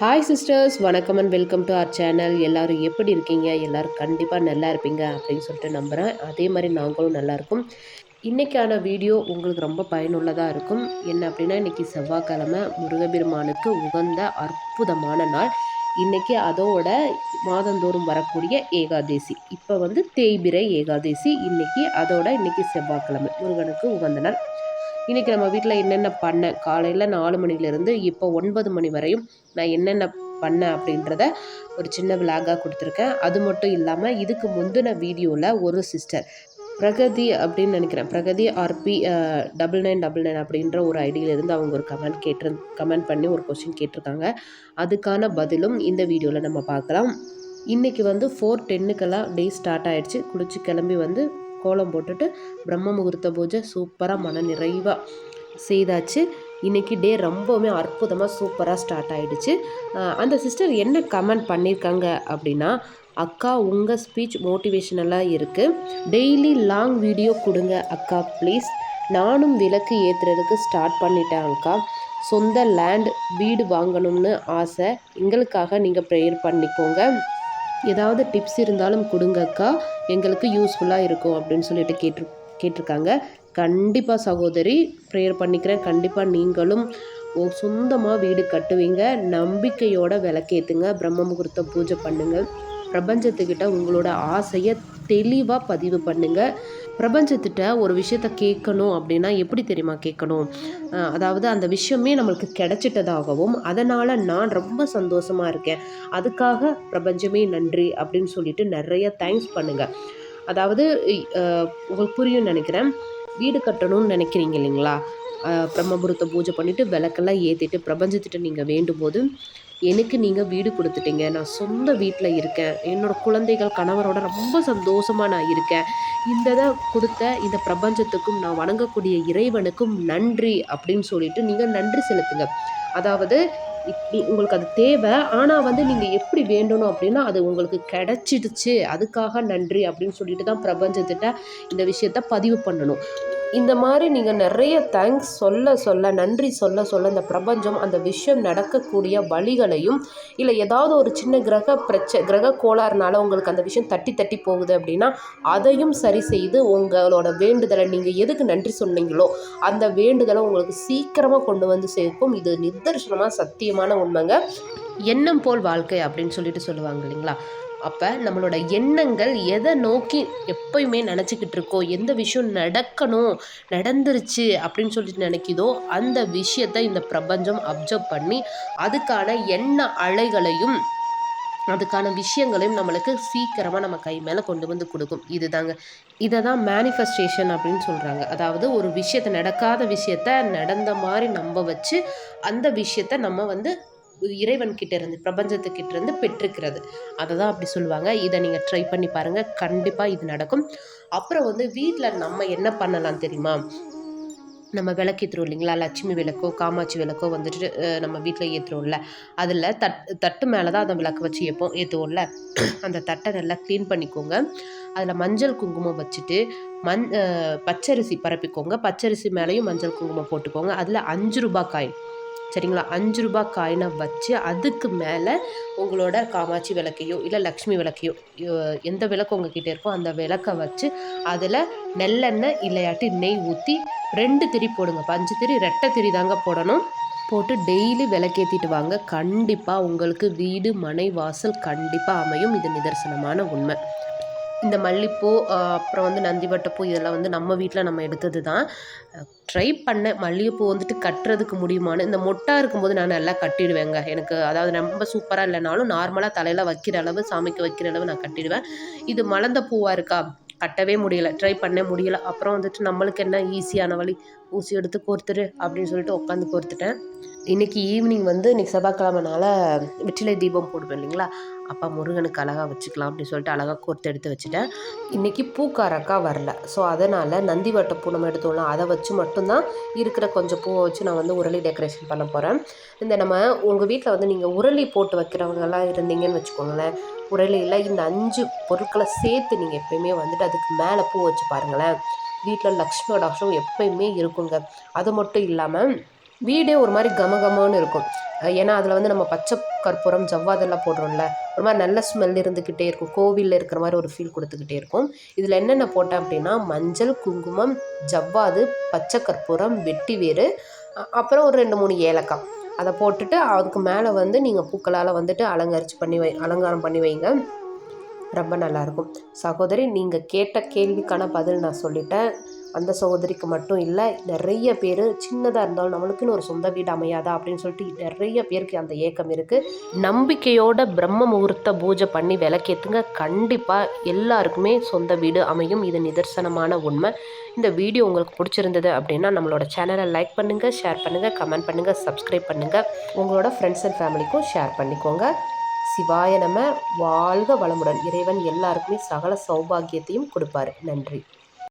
Hi sisters வணக்கம் and welcome to our channel எல்லோரும் எப்படி இருக்கீங்க? எல்லோரும் கண்டிப்பாக நல்லா இருப்பீங்க அப்படின்னு சொல்லிட்டு நம்புகிறேன் அதே மாதிரி நாங்களும் நல்லாயிருக்கும் இன்றைக்கான வீடியோ உங்களுக்கு ரொம்ப பயனுள்ளதாக இருக்கும். என்ன அப்படின்னா இன்றைக்கி செவ்வாய்க்கிழமை முருகபெருமானுக்கு உகந்த அற்புதமான நாள். இன்றைக்கி அதோட மாதந்தோறும் வரக்கூடிய ஏகாதேசி. இப்போ வந்து தேய்பிரை ஏகாதேசி. இன்றைக்கி அதோட இன்றைக்கி செவ்வாய்க்கிழமை முருகனுக்கு உகந்த நாள். இன்றைக்கி நம்ம வீட்டில் என்னென்ன பண்ணேன் காலையில் நாலு மணிலேருந்து இப்போ ஒன்பது மணி வரையும் நான் என்னென்ன பண்ணேன் அப்படின்றத ஒரு சின்ன விலாகாக கொடுத்துருக்கேன். அது மட்டும் இல்லாமல் இதுக்கு முந்தின வீடியோவில் ஒரு சிஸ்டர் பிரகதி அப்படின்னு நினைக்கிறேன். Pragathi R P double nine double nine அப்படின்ற ஒரு ஐடியிலேருந்து அவங்க ஒரு கமெண்ட் கேட்டு கமெண்ட் பண்ணி ஒரு கொஸ்டின் கேட்டிருக்காங்க. அதுக்கான பதிலும் இந்த வீடியோவில் நம்ம பார்க்கலாம். இன்றைக்கி வந்து ஃபோர் டென்னுக்கெல்லாம் டே ஸ்டார்ட் ஆகிடுச்சு குளிச்சு கிளம்பி வந்து கோலம் போட்டுட்டு பிரம்ம முகூர்த்த பூஜை சூப்பராக மன நிறைவாக செய்தாச்சு. இன்றைக்கி டே ரொம்பவுமே அற்புதமாக சூப்பராக ஸ்டார்ட் ஆகிடுச்சு அந்த சிஸ்டர் என்ன கமெண்ட் பண்ணியிருக்காங்க அப்படின்னா அக்கா உங்கள் ஸ்பீச் மோட்டிவேஷனலாக இருக்குது டெய்லி லாங் வீடியோ கொடுங்க அக்கா ப்ளீஸ். நானும் விளக்கு ஏற்றுறதுக்கு ஸ்டார்ட் பண்ணிட்டேன் அக்கா. சொந்த லேண்ட் வீடு வாங்கணும்னு ஆசை. எங்களுக்காக நீங்கள் ப்ரேயர் பண்ணிக்கோங்க. ஏதாவது டிப்ஸ் இருந்தாலும் கொடுங்கக்கா எங்களுக்கு யூஸ்ஃபுல்லாக இருக்கும் அப்படின்னு சொல்லிட்டு கேட்டு கேட்டிருக்காங்க. கண்டிப்பாக சகோதரி ப்ரேயர் பண்ணிக்கிறேன். கண்டிப்பாக நீங்களும் சொந்தமாக வீடு கட்டுவீங்க. நம்பிக்கையோட விளக்கேற்றுங்க பிரம்ம முகூர்த்த பூஜை பண்ணுங்கள் பிரபஞ்சத்துக்கிட்ட உங்களோட ஆசையை தெளிவாக பதிவு பண்ணுங்கள் பிரபஞ்சத்திட்ட ஒரு விஷயத்த கேட்கணும் அப்படின்னா எப்படி தெரியுமா கேட்கணும்? அதாவது அந்த விஷயமே நம்மளுக்கு கிடைச்சிட்டதாகவும் அதனால் நான் ரொம்ப சந்தோஷமாக இருக்கேன். அதுக்காக பிரபஞ்சமே நன்றி அப்படின்னு சொல்லிட்டு நிறைய தேங்க்ஸ் பண்ணுங்கள் அதாவது உங்களுக்கு புரியும் நினைக்கிறேன். வீடு கட்டணும்னு நினைக்கிறீங்க இல்லைங்களா? பிரம்மபுரத்தை பூஜை பண்ணிவிட்டு விளக்கெல்லாம் ஏற்றிட்டு பிரபஞ்சத்திட்ட நீங்கள் வேண்டும் போது எனக்கு நீங்கள் வீடு கொடுத்துட்டீங்க. நான் சொந்த வீட்டில் இருக்கேன். என்னோடய குழந்தைகள் கணவரோட ரொம்ப சந்தோஷமாக நான் இருக்கேன். இந்த இதை கொடுத்த இந்த பிரபஞ்சத்துக்கும் நான் வணங்கக்கூடிய இறைவனுக்கும் நன்றி அப்படின்னு சொல்லிட்டு நீங்கள் நன்றி செலுத்துங்க. அதாவது உங்களுக்கு அது தேவை. ஆனால் வந்து நீங்கள் எப்படி வேண்டணும் அப்படின்னா அது உங்களுக்கு கிடைச்சிடுச்சு. அதுக்காக நன்றி அப்படின்னு சொல்லிட்டு தான் பிரபஞ்சத்திட்ட இந்த விஷயத்த பதிவு பண்ணணும். இந்த மாதிரி நீங்கள் நிறைய தேங்க்ஸ் சொல்ல சொல்ல நன்றி சொல்ல சொல்ல இந்த பிரபஞ்சம் அந்த விஷயம் நடக்கக்கூடிய வழிகளையும் இல்லை ஏதாவது ஒரு சின்ன கிரக பிரச்ச கிரக கோளாறுனால உங்களுக்கு அந்த விஷயம் தட்டி தட்டி போகுது அப்படின்னா அதையும் சரி செய்து உங்களோட வேண்டுதலை நீங்கள் எதுக்கு நன்றி சொன்னீங்களோ அந்த வேண்டுதலை உங்களுக்கு சீக்கிரமாக கொண்டு வந்து சேர்க்கும். இது நிதர்சனமாக சத்தியமான உண்மைங்க. எண்ணம் போல் வாழ்க்கை அப்படின்னு சொல்லிட்டு சொல்லுவாங்க இல்லைங்களா? அப்போ நம்மளோட எண்ணங்கள் எதை நோக்கி எப்பயுமே நினச்சிக்கிட்டு இருக்கோ எந்த விஷயம் நடக்கணும் நடந்துருச்சு அப்படின்னு சொல்லிட்டு நினைக்கிதோ அந்த விஷயத்தை இந்த பிரபஞ்சம் அப்சர்வ் பண்ணி அதுக்கான எண்ண அலைகளையும் அதுக்கான விஷயங்களையும் நம்மளுக்கு சீக்கிரமாக நம்ம கை மேலே கொண்டு வந்து கொடுக்கும். இதுதாங்க. இதை தான் மேனிஃபெஸ்டேஷன் அப்படின்னு சொல்கிறாங்க அதாவது ஒரு விஷயத்தை நடக்காத விஷயத்த நடந்த மாதிரி நம்ப வச்சு அந்த விஷயத்த நம்ம வந்து இறைவன் கிட்ட இருந்து பிரபஞ்சத்துக்கிட்ட இருந்து பெற்றுக்கிறது அதை தான் அப்படி சொல்லுவாங்க. இதை நீங்கள் ட்ரை பண்ணி பாருங்கள் கண்டிப்பாக இது நடக்கும். அப்புறம் வந்து வீட்டில் நம்ம என்ன பண்ணலாம் தெரியுமா? நம்ம விளக்கேற்றுறோம் இல்லைங்களா? லட்சுமி விளக்கோ காமாட்சி விளக்கோ வந்துட்டு நம்ம வீட்டில் ஏற்றுறோம்ல அதில் தட் தட்டு மேலே தான் அந்த விளக்கு வச்சு ஏற்போம் ஏற்றுவோம்ல அந்த தட்டை நல்லா க்ளீன் பண்ணிக்கோங்க. அதில் மஞ்சள் குங்குமம் வச்சுட்டு மண் பச்சரிசி பரப்பிக்கோங்க. பச்சரிசி மேலேயும் மஞ்சள் குங்குமம் போட்டுக்கோங்க. அதில் அஞ்சு ரூபாய் காயின் சரிங்களா? அஞ்சு ரூபா காயினை வச்சு அதுக்கு மேலே உங்களோட காமாட்சி விளக்கையோ இல்லை லக்ஷ்மி விளக்கையோ எந்த விளக்கு உங்ககிட்ட இருக்கோ அந்த விளக்கை வச்சு அதில் நெல்லெண்ணெய் இல்லையாட்டி நெய் ஊற்றி ரெண்டு திரி போடுங்க பஞ்சு திரி ரெட்டை திரி தாங்க போடணும். போட்டு டெய்லி விளக்கேற்றிட்டு வாங்க. கண்டிப்பாக உங்களுக்கு வீடு மனை வாசல் கண்டிப்பாக அமையும். இது நிதர்சனமான உண்மை. இந்த மல்லிப்பூ அப்புறம் வந்து நந்திவட்டப்பூ இதெல்லாம் வந்து நம்ம வீட்டில் நம்ம எடுத்தது தான் ட்ரை பண்ணேன் மல்லிகைப்பூ வந்துட்டு கட்டுறதுக்கு முடியுமான்னு இந்த மொட்டாக இருக்கும்போது நான் நல்லா கட்டிடுவேங்க. எனக்கு அதாவது ரொம்ப சூப்பராக இல்லைனாலும் நார்மலாக தலையில் வைக்கிற அளவு சாமிக்கு வைக்கிற அளவு நான் கட்டிடுவேன். இது மலர்ந்த பூவாக இருக்கா? கட்டவே முடியலை. ட்ரை பண்ண முடியலை. அப்புறம் வந்துட்டு நம்மளுக்கு என்ன ஈஸியான வழி? ஊசி எடுத்து கோர்த்துரு அப்படின்னு சொல்லிட்டு உட்காந்து கோர்த்துட்டேன். இன்றைக்கி ஈவினிங் வந்து இன்றைக்கி செவ்வாய்க்கிழமனால வெற்றிலை தீபம் போடுவேன் இல்லைங்களா? அப்பா முருகனுக்கு அழகாக வச்சுக்கலாம் அப்படின்னு சொல்லிட்டு அழகாக கோர்த்து எடுத்து வச்சுட்டேன். இன்றைக்கி பூக்காரக்கா வரல. ஸோ அதனால் நந்தி வட்ட பூ நம்ம எடுத்தோம்னா அதை வச்சு மட்டும்தான் இருக்கிற கொஞ்சம் பூவை வச்சு நான் வந்து உரளி டெக்கரேஷன் பண்ண போகிறேன் இந்த நம்ம உங்கள் வீட்டில் வந்து நீங்கள் உரளி போட்டு வைக்கிறவங்கெல்லாம் இருந்தீங்கன்னு வச்சுக்கோங்களேன். உரளியில் இந்த அஞ்சு பொருட்களை சேர்த்து நீங்கள் எப்பயுமே வந்துட்டு அதுக்கு மேலே பூ வச்சு பாருங்களேன். வீட்டில் லக்ஷ்மி டாக்டரும் எப்பயுமே இருக்குங்க. அது மட்டும் இல்லாமல் வீடே ஒரு மாதிரி கமகமன்னு இருக்கும். ஏன்னா அதில் வந்து நம்ம பச்சை கற்பூரம் ஜவ்வாதெல்லாம் போடுறோம்ல ஒரு மாதிரி நல்ல ஸ்மெல் இருந்துக்கிட்டே இருக்கும். கோவிலில் இருக்கிற மாதிரி ஒரு ஃபீல் கொடுத்துக்கிட்டே இருக்கும். இதில் என்னென்ன போட்டேன் அப்படின்னா மஞ்சள் குங்குமம் ஜவ்வாது பச்சை கற்பூரம் வெட்டி வேறு அப்புறம் ஒரு ரெண்டு மூணு ஏலக்காய். அதை போட்டுட்டு அதுக்கு மேலே வந்து நீங்கள் பூக்களால் வந்துட்டு அலங்கரிச்சு பண்ணி வை அலங்காரம் பண்ணி வைங்க. ரொம்ப நல்லாயிருக்கும் சகோதரி நீங்கள் கேட்ட கேள்விக்கான பதில் நான் சொல்லிட்டேன். அந்த சகோதரிக்கு மட்டும் இல்லை நிறைய பேர் சின்னதாக இருந்தாலும் நம்மளுக்குன்னு ஒரு சொந்த வீடு அமையாதா அப்படின்னு சொல்லிட்டு நிறைய பேருக்கு அந்த ஏக்கம் இருக்குது நம்பிக்கையோட பிரம்ம முகூர்த்த பூஜை பண்ணி விளக்கேற்றுங்க கண்டிப்பாக எல்லாருக்குமே சொந்த வீடு அமையும். இது நிதர்சனமான உண்மை. இந்த வீடியோ உங்களுக்கு பிடிச்சிருந்தது அப்படின்னா நம்மளோட சேனலை லைக் பண்ணுங்கள் ஷேர் பண்ணுங்கள் கமெண்ட் பண்ணுங்கள் சப்ஸ்கிரைப் பண்ணுங்கள் உங்களோட ஃப்ரெண்ட்ஸ் அண்ட் ஃபேமிலிக்கும் ஷேர் பண்ணிக்கோங்க. சிவாய நம வாழ்க வளமுடன். இறைவன் எல்லாருக்குமே சகல சௌபாகியத்தையும் கொடுப்பாரு. நன்றி.